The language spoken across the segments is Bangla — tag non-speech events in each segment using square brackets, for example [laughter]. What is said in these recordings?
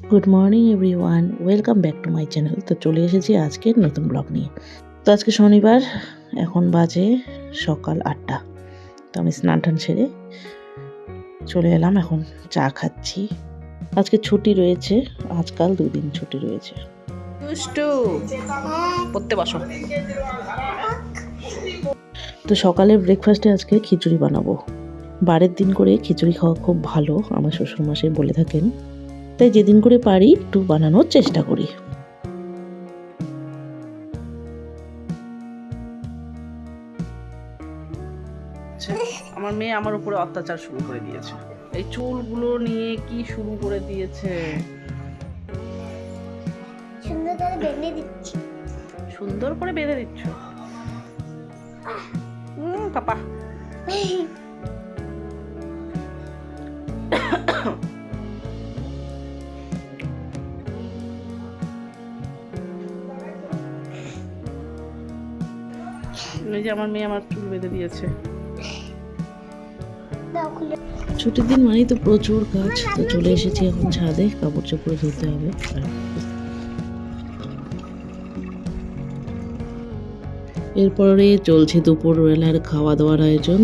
Good morning everyone welcome back to my channel তো চলে এসেছি আজকের নতুন ব্লগ নিয়ে। তো আজকে শনিবার এখন বাজে সকাল আটটা। তো আমি স্নান টান সেরে চলে এলাম এখন চা খাচ্ছি। আজকে ছুটি রয়েছে আজকাল দুদিন ছুটি রয়েছে। দুষ্টু পড়তে বসো। তো সকালের ব্রেকফাস্টে আজকে খিচুড়ি বানাবো। বারের দিন করে খিচুড়ি খাওয়া খুব ভালো আমার শ্বশুরমশাই বলে থাকেন। তাই যেদিন করে পারি একটু বানানোর চেষ্টা করি। আচ্ছা, আমার মেয়ে আমার উপরে অত্যাচার শুরু করে দিয়েছে। এই চুলগুলো নিয়ে কি শুরু করে দিয়েছে? সুন্দর করে বেঁধে দিচ্ছি। সুন্দর করে বেঁধে দিচ্ছ? হুম পাপা। [laughs] এই যে আমার মেয়ে আমার চুল বেঁধে দিয়েছে। ছুটির দিন মানেই তো প্রচুর কাজ। তো চলে এসেছি এখন ছাদে কাপড় চোপড় ধুতে হবে। এরপরে চলছে দুপুরবেলার খাওয়া দাওয়ার আয়োজন।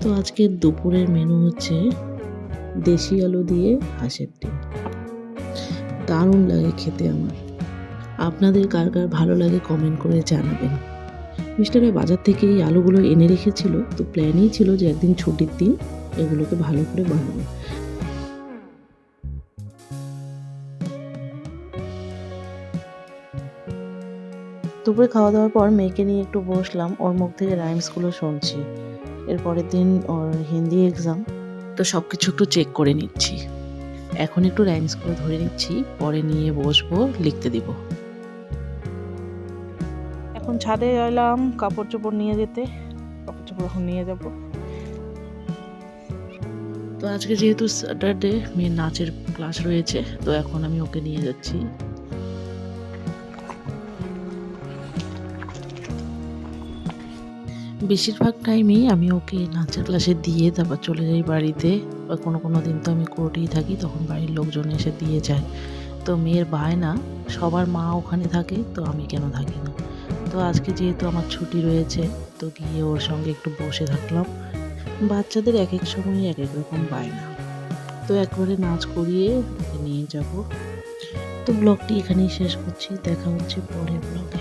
তো আজকের দুপুরের মেনু হচ্ছে দেশি আলু দিয়ে হাঁসের ডিম। দারুণ লাগে খেতে আমার। আপনাদের কার কার ভালো লাগে কমেন্ট করে জানাবেন। মিস্টারে বাজার থেকে এই আলুগুলো এনে রেখেছিল তো প্ল্যানই ছিল যে একদিন ছুটির দিন এগুলোকে ভালো করে বানাবো। দুপুরে খাওয়া দাওয়ার পর মেয়েকে নিয়ে একটু বসলাম ওর মুখ থেকে রাইমসগুলো শুনছি। এরপরের দিন ওর হিন্দি এক্সাম তো সব কিছু একটু চেক করে নিচ্ছি। এখন একটু রাইমসগুলো ধরে নিচ্ছি পরে নিয়ে বসবো লিখতে দিব। এখন ছাদে এলাম কাপড় চোপড় নিয়ে যেতে। কাপড় চোপড় এখন নিয়ে যাব। তো আজকে যেহেতু স্যাটারডে মেয়ের নাচের ক্লাস রয়েছে, তো এখন আমি ওকে নিয়ে যাচ্ছি। বেশিরভাগ টাইমেই আমি ওকে নাচের ক্লাসে দিয়ে তারপর চলে যাই বাড়িতে। বা কোনো কোনো দিন তো আমি কোর্টেই থাকি, তখন বাড়ির লোকজন এসে দিয়ে যায়। তো মেয়ের বায়না, সবার মা ওখানে থাকে, তো আমি কেন থাকি না? তো আজকে যেহেতু আমার ছুটি রয়েছে, তো গিয়ে ওর সঙ্গে একটু বসে থাকলাম। বাচ্চাদের এক এক সময় এক এক রকম বায়না তো একবারে নাচ করিয়ে ওকে নিয়ে যাব। তো ব্লগটি এখানেই শেষ করছি। দেখা হচ্ছে পরের ব্লগে।